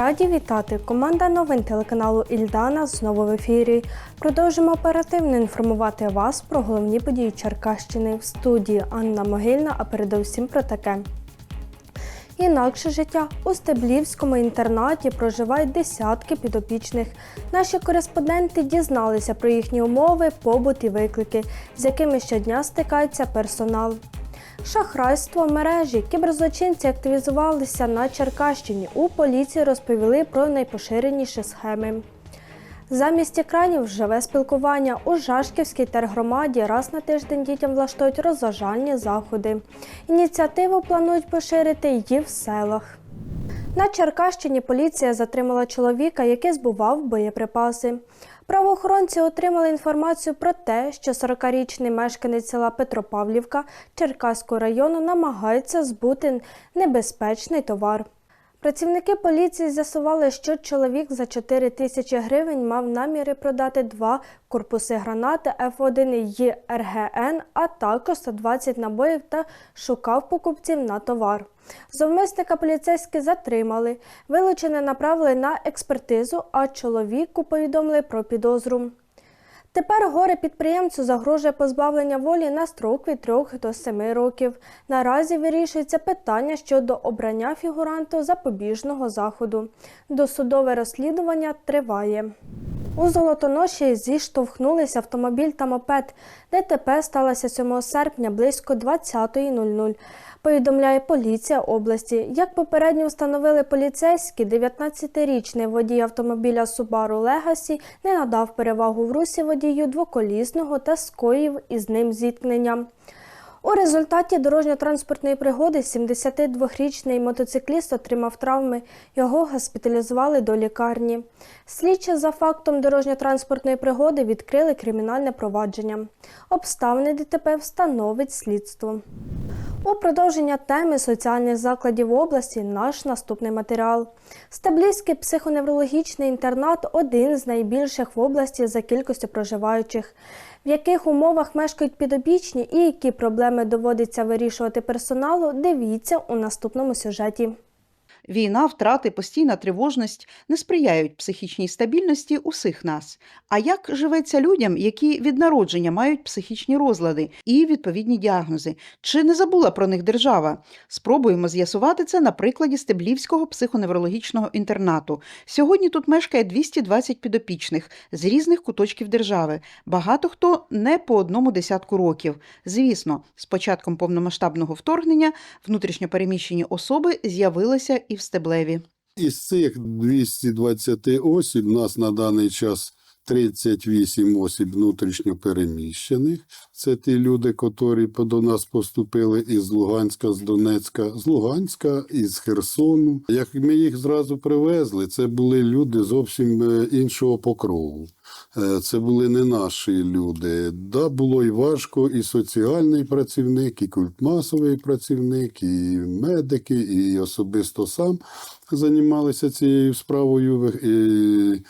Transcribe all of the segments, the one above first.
Раді вітати! Команда новин телеканалу Ільдана знову в ефірі. Продовжимо оперативно інформувати вас про головні події Черкащини в студії Анна Могильна, а передовсім про таке. Інакше життя у Стеблівському інтернаті проживають десятки підопічних. Наші кореспонденти дізналися про їхні умови, побут і виклики, з якими щодня стикається персонал. Шахрайство мережі. Кіберзлочинці активізувалися на Черкащині. У поліції розповіли про найпоширеніші схеми. Замість екранів живе спілкування. У Жашківській тергромаді раз на тиждень дітям влаштують розважальні заходи. Ініціативу планують поширити її в селах. На Черкащині поліція затримала чоловіка, який збував боєприпаси. Правоохоронці отримали інформацію про те, що 40-річний мешканець села Петропавлівка Черкаського району намагається збути небезпечний товар. Працівники поліції з'ясували, що чоловік за 4 тисячі гривень мав наміри продати два корпуси гранати Ф1 і РГН, а також 120 набоїв та шукав покупців на товар. Зовмисника поліцейські затримали. Вилучене направили на експертизу, а чоловіку повідомили про підозру. Тепер горе підприємцю загрожує позбавлення волі на строк від 3 до 7 років. Наразі вирішується питання щодо обрання фігуранту запобіжного заходу. Досудове розслідування триває. У Золотоноші зіштовхнулися автомобіль та мопед. ДТП сталося 7 серпня близько 20.00. Повідомляє поліція області. Як попередньо встановили поліцейські, 19-річний водій автомобіля Subaru Legacy не надав перевагу в русі водію двоколісного та скоїв із ним зіткнення. У результаті дорожньо-транспортної пригоди 72-річний мотоцикліст отримав травми. Його госпіталізували до лікарні. Слідчі за фактом дорожньо-транспортної пригоди відкрили кримінальне провадження. Обставини ДТП встановить слідство. У продовження теми соціальних закладів області наш наступний матеріал. Стеблівський психоневрологічний інтернат один з найбільших в області за кількістю проживаючих. В яких умовах мешкають підопічні і які проблеми доводиться вирішувати персоналу, дивіться у наступному сюжеті. Війна, втрати, постійна тривожність не сприяють психічній стабільності усіх нас. А як живеться людям, які від народження мають психічні розлади і відповідні діагнози? Чи не забула про них держава? Спробуємо з'ясувати це на прикладі Стеблівського психоневрологічного інтернату. Сьогодні тут мешкає 220 підопічних з різних куточків держави. Багато хто не по одному десятку років. Звісно, з початком повномасштабного вторгнення внутрішньопереміщені особи з'явилися і в Стеблеві. Із цих 220 осіб нас на даний час 38 осіб внутрішньо переміщених. Це ті люди, які до нас поступили із Луганська, з Донецька, з Луганська, із Херсону. Як ми їх зразу привезли, це були люди зовсім е, іншого покрову. Е, Це були не наші люди. Да, було і важко, і соціальний працівник, і культмасовий працівник, і медики, і особисто сам займалися цією справою. І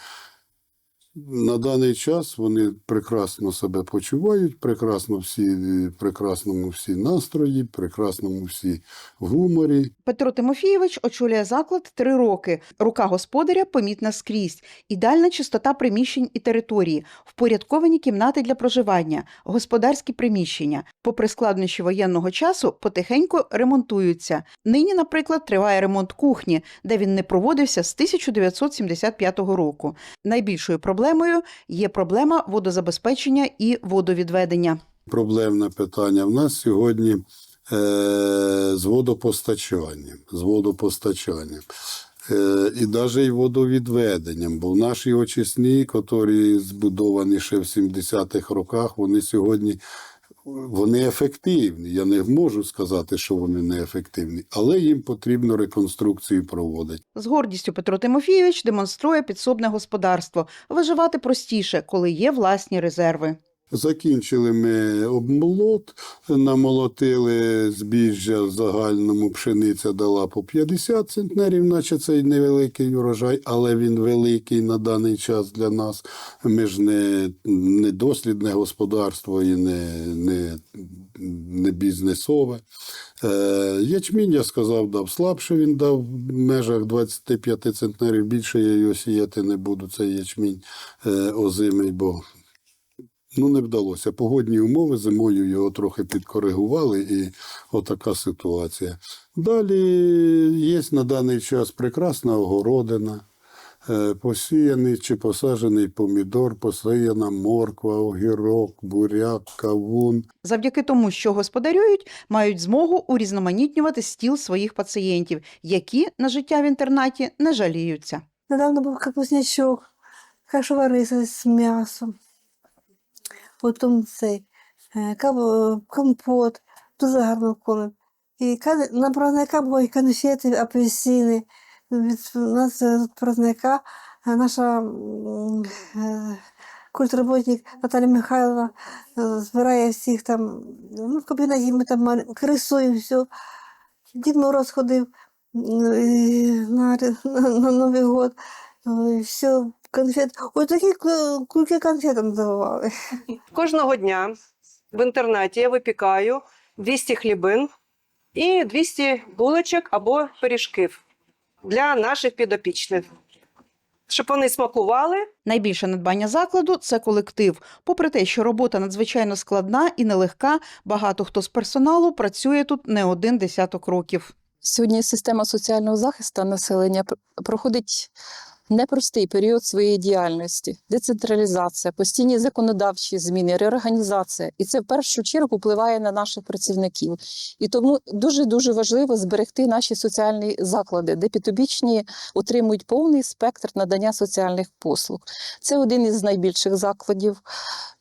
на даний час вони прекрасно себе почувають, прекрасно всі, прекрасному всі настрої, прекрасному всі гуморі. Петро Тимофійович очолює заклад три роки. Рука господаря помітна скрізь. Ідеальна чистота приміщень і території, впорядковані кімнати для проживання, господарські приміщення. Попри складнощі воєнного часу, потихеньку ремонтуються. Нині, наприклад, триває ремонт кухні, де він не проводився з 1975 року. Найбільшою проблемою є проблема водозабезпечення і водовідведення. Проблемне питання в нас сьогодні е, з водопостачанням. З водопостачанням. Е, і навіть і водовідведенням, бо наші очисні, які збудовані ще в 70-х роках, вони сьогодні вони ефективні. Я не можу сказати, що вони не ефективні, але їм потрібно реконструкцію проводити. З гордістю Петро Тимофійович демонструє підсобне господарство. Виживати простіше, коли є власні резерви. Закінчили ми обмолот, намолотили збіжжя загальному пшениця дала по 50 центнерів, наче це невеликий урожай, але він великий на даний час для нас. Ми ж не, не дослідне господарство і не, не, не бізнесове. Е, ячмінь, я сказав, дав слабше, він дав в межах 25 центнерів. Більше я його сіяти не буду, цей ячмінь е, озимий, бо ну, не вдалося. Погодні умови зимою його трохи підкоригували, і отака ситуація. Далі є на даний час прекрасна огородина. е, Посіяний чи посаджений помідор, посіяна морква, огірок, буряк, кавун. Завдяки тому, що господарюють, мають змогу урізноманітнювати стіл своїх пацієнтів, які на життя в інтернаті не жаліються. Недавно був капуснячок, кашова риса з м'ясом. Потім цей е, компот, дуже гарно кормив. І на праздника були конфети, апельсини. Від нас е, праздника е, наша е, культработник Наталя Михайловна е, збирає всіх там, ну, в кабінеті ми там крисою все. Дід Мороз ходив на, на, на Новий год. Все, конфет. Ось такі ку- кульки конфетам давали. Кожного дня в інтернаті я випікаю 200 хлібин і 200 булочок або пиріжків для наших підопічних, щоб вони смакували Найбільше надбання закладу це колектив. Попри те, що робота надзвичайно складна і нелегка, багато хто з персоналу працює тут не один десяток років. Сьогодні система соціального захисту населення проходить непростий період своєї діяльності, децентралізація, постійні законодавчі зміни, реорганізація. І це в першу чергу впливає на наших працівників. І тому дуже дуже важливо зберегти наші соціальні заклади, де підопічні отримують повний спектр надання соціальних послуг. Це один із найбільших закладів.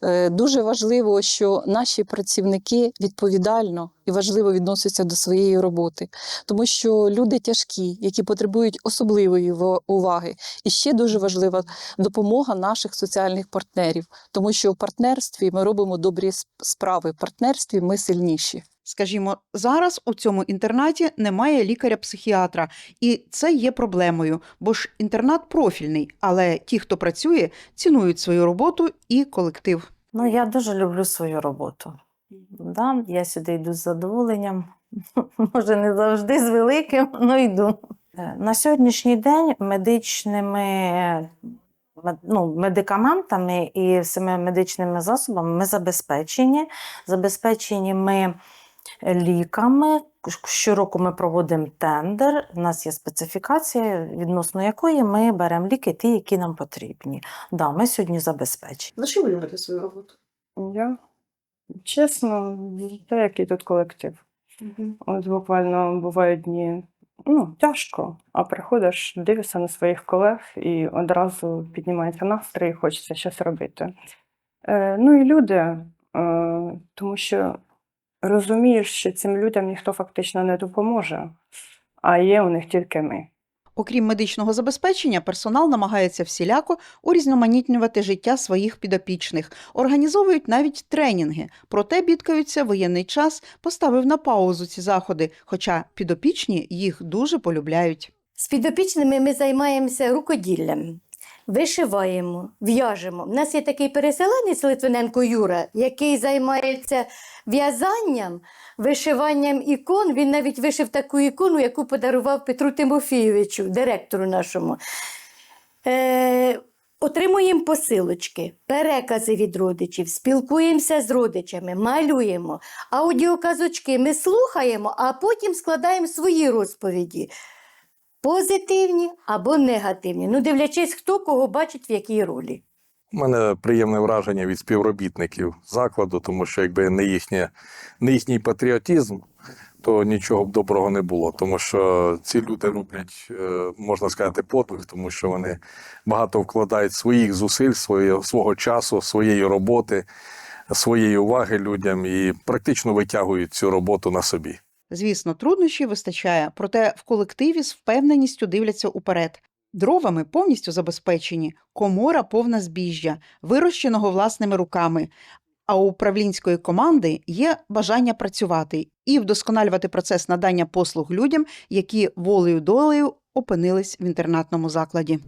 Е, Дуже важливо, що наші працівники відповідально і важливо відносяться до своєї роботи, тому що люди тяжкі, які потребують особливої уваги. І ще дуже важлива допомога наших соціальних партнерів, тому що в партнерстві ми робимо добрі справи. В партнерстві ми сильніші. Скажімо, зараз у цьому інтернаті немає лікаря-психіатра, і це є проблемою, бо ж інтернат профільний, але ті, хто працює, цінують свою роботу і колектив. Ну, я дуже люблю свою роботу. Да, я сюди йду з задоволенням. Може, не завжди з великим, але йду. Е, На сьогоднішній день медичними ну, медикаментами і всіми медичними засобами ми забезпечені. Забезпечені ми ліками. Щороку ми проводимо тендер. У нас є специфікація, відносно якої ми беремо ліки, ті, які нам потрібні. Да, ми сьогодні забезпечені. За що ви любите свою роботу? Я чесно, деякий тут колектив. От буквально бувають дні ну, тяжко, а приходиш, дивишся на своїх колег і одразу піднімається настрій, хочеться щось робити. Е, ну і люди, е, тому що розумієш, що цим людям ніхто фактично не допоможе, а є у них тільки ми. Окрім медичного забезпечення, персонал намагається всіляко урізноманітнювати життя своїх підопічних, організовують навіть тренінги. Проте бідкаються воєнний час поставив на паузу ці заходи, хоча підопічні їх дуже полюбляють. З підопічними ми займаємося рукоділлям, вишиваємо, в'яжемо. У нас є такий переселенець Литвиненко Юра, який займається в'язанням, вишиванням ікон. Він навіть вишив таку ікону, яку подарував Петру Тимофійовичу, директору нашому. Е, Отримуємо посилочки, перекази від родичів, спілкуємося з родичами, малюємо, аудіоказочки ми слухаємо, а потім складаємо свої розповіді. Позитивні або негативні. Ну, дивлячись, хто кого бачить в якій ролі. У мене приємне враження від співробітників закладу, тому що якби не, їхнє, не їхній патріотизм, то нічого б доброго не було. Тому що ці люди роблять, е, можна сказати, подвиг, тому що вони багато вкладають своїх зусиль, своє, свого часу, своєї роботи, своєї уваги людям і практично витягують цю роботу на собі. Звісно, труднощів вистачає, проте в колективі з впевненістю дивляться уперед. Дровами повністю забезпечені, комора повна збіжжя, вирощеного власними руками. А у управлінської команди є бажання працювати і вдосконалювати процес надання послуг людям, які волею долею опинились в інтернатному закладі.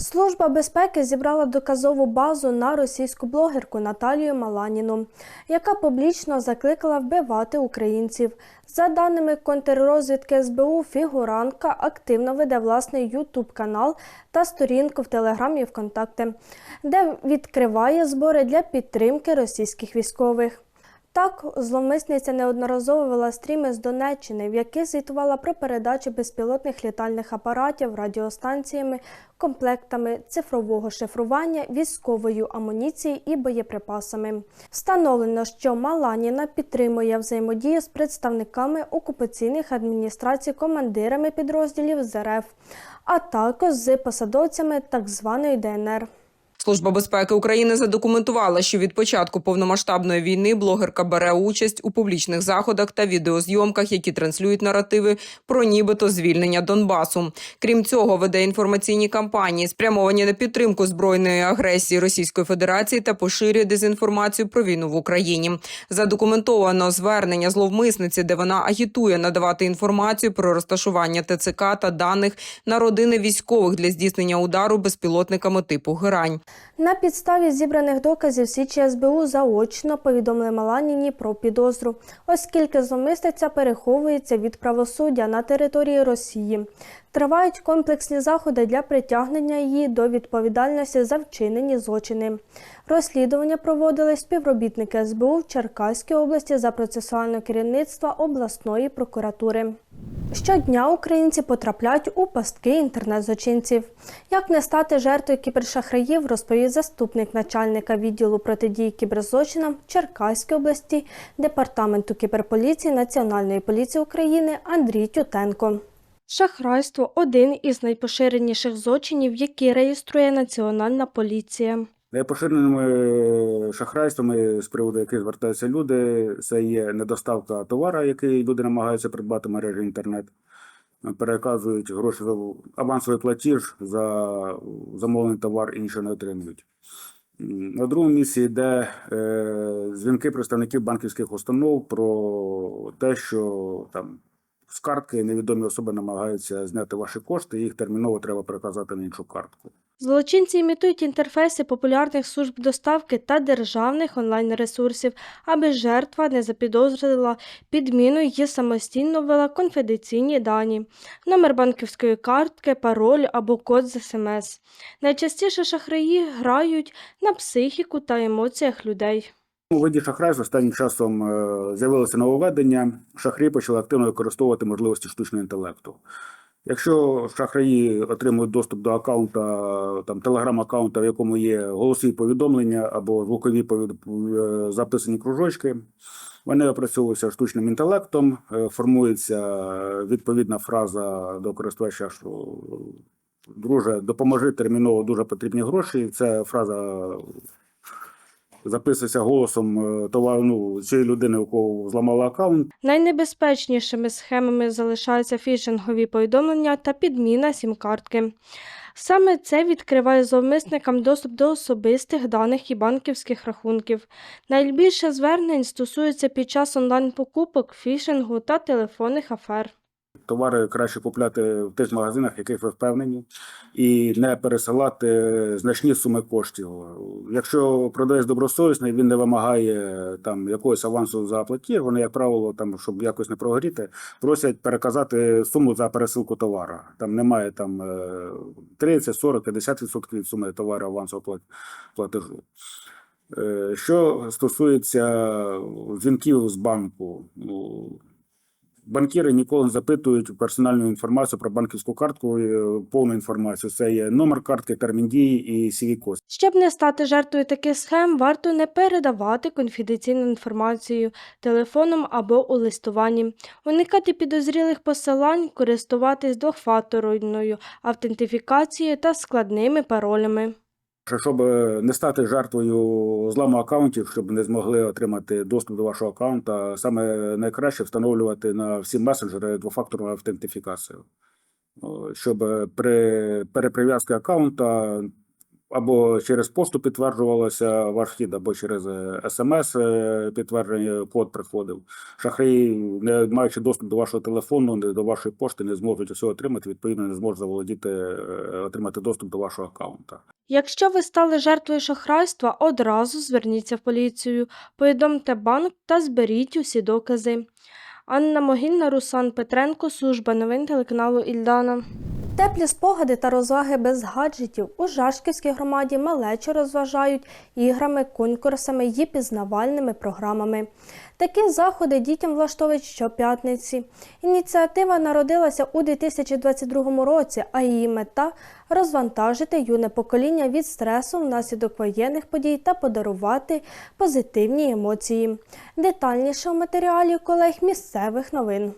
Служба безпеки зібрала доказову базу на російську блогерку Наталію Маланіну, яка публічно закликала вбивати українців. За даними контррозвідки СБУ, фігурантка активно веде власний ютуб канал та сторінку в Телеграмі ВКонтакте, де відкриває збори для підтримки російських військових. Так, зловмисниця неодноразово вела стріми з Донеччини, в яких звітувала про передачу безпілотних літальних апаратів радіостанціями, комплектами цифрового шифрування, військовою амуніцією і боєприпасами. Встановлено, що Маланіна підтримує взаємодію з представниками окупаційних адміністрацій, командирами підрозділів ЗРФ, а також з посадовцями так званої ДНР. Служба безпеки України задокументувала, що від початку повномасштабної війни блогерка бере участь у публічних заходах та відеозйомках, які транслюють наративи про нібито звільнення Донбасу. Крім цього, веде інформаційні кампанії, спрямовані на підтримку збройної агресії Російської Федерації та поширює дезінформацію про війну в Україні. Задокументовано звернення зловмисниці, де вона агітує надавати інформацію про розташування ТЦК та даних на родини військових для здійснення удару безпілотниками типу Герань. На підставі зібраних доказів слідчі СБУ заочно повідомили Маланіні про підозру, оскільки зловмисниця переховується від правосуддя на території Росії. Тривають комплексні заходи для притягнення її до відповідальності за вчинені злочини. Розслідування проводили співробітники СБУ в Черкаській області за процесуальне керівництва обласної прокуратури. Щодня українці потрапляють у пастки інтернет-злочинців. Як не стати жертвою кібершахраїв, розповів заступник начальника відділу протидії кіберзлочинам Черкаської області Департаменту кіберполіції Національної поліції України Андрій Тютенко. Шахрайство один із найпоширеніших злочинів, які реєструє Національна поліція. Найпоширеними шахрайствами, з приводу яких звертаються люди, це є недоставка товара, який люди намагаються придбати в мережі інтернет. Переказують гроші за авансовий платіж за замовлений товар і нічого не отримують. На другому місці йде е, дзвінки представників банківських установ про те, що там з картки невідомі особи намагаються зняти ваші кошти, їх терміново треба переказати на іншу картку. Злочинці імітують інтерфейси популярних служб доставки та державних онлайн-ресурсів, аби жертва не запідозрила підміну і самостійно ввела конфіденційні дані, номер банківської картки, пароль або код з СМС. Найчастіше шахраї грають на психіку та емоціях людей. У виді шахрайства останнім часом е, з'явилося нововведення. Шахраї почали активно використовувати можливості штучного інтелекту. Якщо шахраї отримують доступ до аккаунта, там телеграм-аккаунта, в якому є голосові повідомлення або звукові повід- е, записані кружочки, вони опрацьовуються штучним інтелектом, е, формується відповідна фраза до користувача, що друже, допоможи терміново дуже потрібні гроші. Ця фраза записується голосом е, товару ну, цієї людини, у кого зламали аккаунт. Найнебезпечнішими схемами залишаються фішингові повідомлення та підміна сім-картки. Саме це відкриває зловмисникам доступ до особистих даних і банківських рахунків. Найбільше звернень стосується під час онлайн-покупок, фішингу та телефонних афер. Товари краще купляти в тих магазинах, в яких ви впевнені, і не пересилати значні суми коштів. Якщо продавець добросовісний, він не вимагає там якогось авансу за платіж. Вони, як правило, там, щоб якось не прогоріти, просять переказати суму за пересилку товара. Там немає там е, 30, 40, 50% від суми товару авансового платежу. Е, Що стосується дзвінків з банку, ну, Банкіри ніколи не запитують персональну інформацію про банківську картку, е, повну інформацію. Це є номер картки, термін дії і cv Щоб не стати жертвою таких схем, варто не передавати конфіденційну інформацію телефоном або у листуванні, уникати підозрілих посилань, користуватись двохфакторною автентифікацією та складними паролями. Щоб е, не стати жертвою зламу аккаунтів, щоб не змогли отримати доступ до вашого аккаунта, саме найкраще встановлювати на всі месенджери двофакторну автентифікацію. Щоб е, при переприв'язці аккаунта або через пошту підтверджувалося ваш вхід, або через смс підтвердження код приходив. Шахраї, не маючи доступ до вашого телефону, не до вашої пошти, не зможуть усього отримати, відповідно, не зможуть заволодіти, е, отримати доступ до вашого аккаунта. Якщо ви стали жертвою шахрайства, одразу зверніться в поліцію, повідомте банк та зберіть усі докази. Анна Могильна, Руслан Петренко, служба новин телеканалу Ільдана. Теплі спогади та розваги без гаджетів у Жашківській громаді малечі розважають іграми, конкурсами і пізнавальними програмами. Такі заходи дітям влаштовують щоп'ятниці. Ініціатива народилася у 2022 році, а її мета розвантажити юне покоління від стресу внаслідок воєнних подій та подарувати позитивні емоції. Детальніше у матеріалі колег місцевих новин.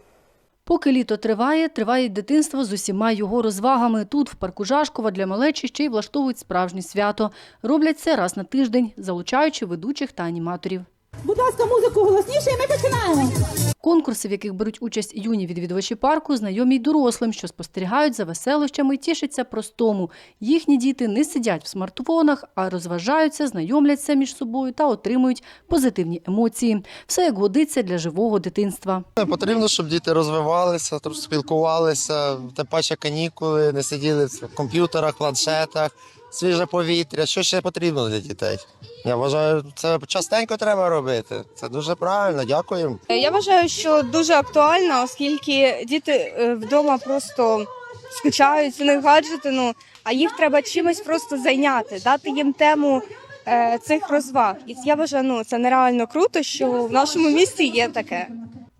Поки літо триває, триває дитинство з усіма його розвагами. Тут, в парку Жашкова, для малечі ще й влаштовують справжнє свято. Роблять це раз на тиждень, залучаючи ведучих та аніматорів. Будь ласка, музику голосніше, і ми починаємо. Конкурси, в яких беруть участь юні відвідувачі парку, знайомі й дорослим, що спостерігають за веселощами і тішаться простому. Їхні діти не сидять в смартфонах, а розважаються, знайомляться між собою та отримують позитивні емоції. Все як годиться для живого дитинства. Потрібно, щоб діти розвивалися, спілкувалися, тим паче канікули, не сиділи в комп'ютерах, планшетах, свіже повітря. Що ще потрібно для дітей? Я вважаю, це частенько треба робити. Це дуже правильно. Дякую. Я вважаю, що дуже актуально, оскільки діти е, вдома просто скучають, них гаджети, ну а їх треба чимось просто зайняти, дати їм тему е, цих розваг. І я вважаю, ну це нереально круто, що в нашому місті є таке.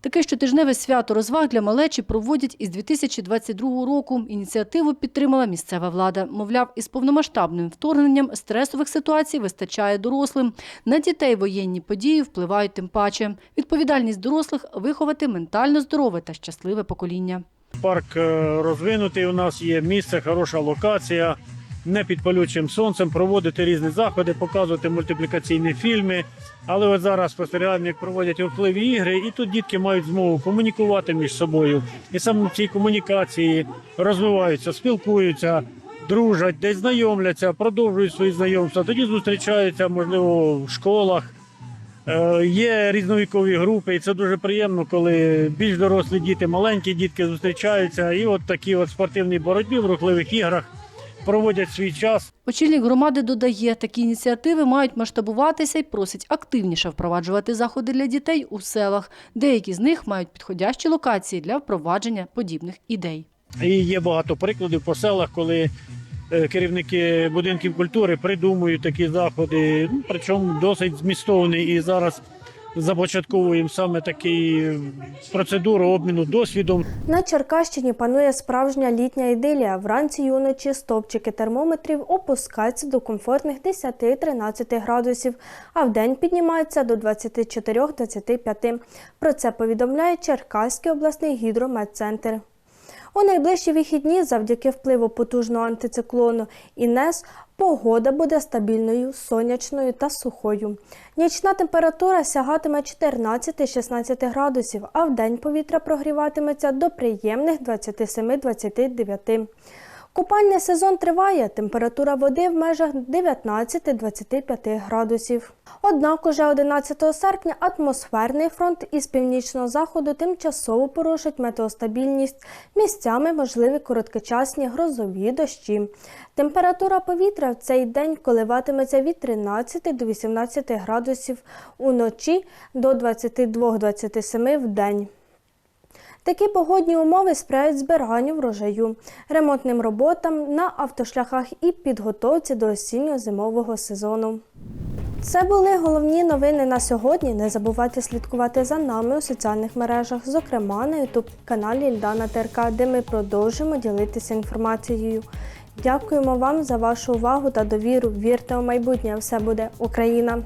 Таке щотижневе свято розваг для малечі проводять із 2022 року. Ініціативу підтримала місцева влада. Мовляв, із повномасштабним вторгненням стресових ситуацій вистачає дорослим. На дітей воєнні події впливають тим паче. Відповідальність дорослих – виховати ментально здорове та щасливе покоління. Парк е, розвинутий. У нас є місце, хороша локація. Не під палючим сонцем проводити різні заходи, показувати мультиплікаційні фільми. Але от зараз спостерігаємо, як проводять впливі ігри, і тут дітки мають змогу комунікувати між собою. І саме в цій комунікації розвиваються, спілкуються, дружать, десь знайомляться, продовжують свої знайомства. Тоді зустрічаються, можливо, в школах. Е, Є різновікові групи, і це дуже приємно, коли більш дорослі діти, маленькі дітки зустрічаються, і от такі от спортивні боротьбі в рухливих іграх проводять свій час. Очільник громади додає, такі ініціативи мають масштабуватися і просить активніше впроваджувати заходи для дітей у селах. Деякі з них мають підходящі локації для впровадження подібних ідей. І є багато прикладів по селах, коли е, керівники будинків культури придумують такі заходи, ну, причому досить змістовні. І зараз започатковуємо саме такі процедуру обміну досвідом. На Черкащині панує справжня літня ідилія. Вранці й уночі стовпчики термометрів опускаються до комфортних 10-13 градусів, а вдень піднімаються до 24-25. Про це повідомляє Черкаський обласний гідрометцентр. У найближчі вихідні, завдяки впливу потужного антициклону Інес, погода буде стабільною, сонячною та сухою. Нічна температура сягатиме 14-16 градусів, а в день повітря прогріватиметься до приємних 27-29. Купальний сезон триває, температура води в межах 19-25 градусів. Однак уже 11 серпня атмосферний фронт із північного заходу тимчасово порушить метеостабільність. Місцями можливі короткочасні грозові дощі. Температура повітря в цей день коливатиметься від 13 до 18 градусів, уночі до 22-27 в день. Такі погодні умови сприяють збиранню врожаю, ремонтним роботам на автошляхах і підготовці до осінньо-зимового сезону. Це були головні новини на сьогодні. Не забувайте слідкувати за нами у соціальних мережах, зокрема на youtube каналі Ільдана ТРК, де ми продовжимо ділитися інформацією. Дякуємо вам за вашу увагу та довіру. Вірте у майбутнє, все буде Україна!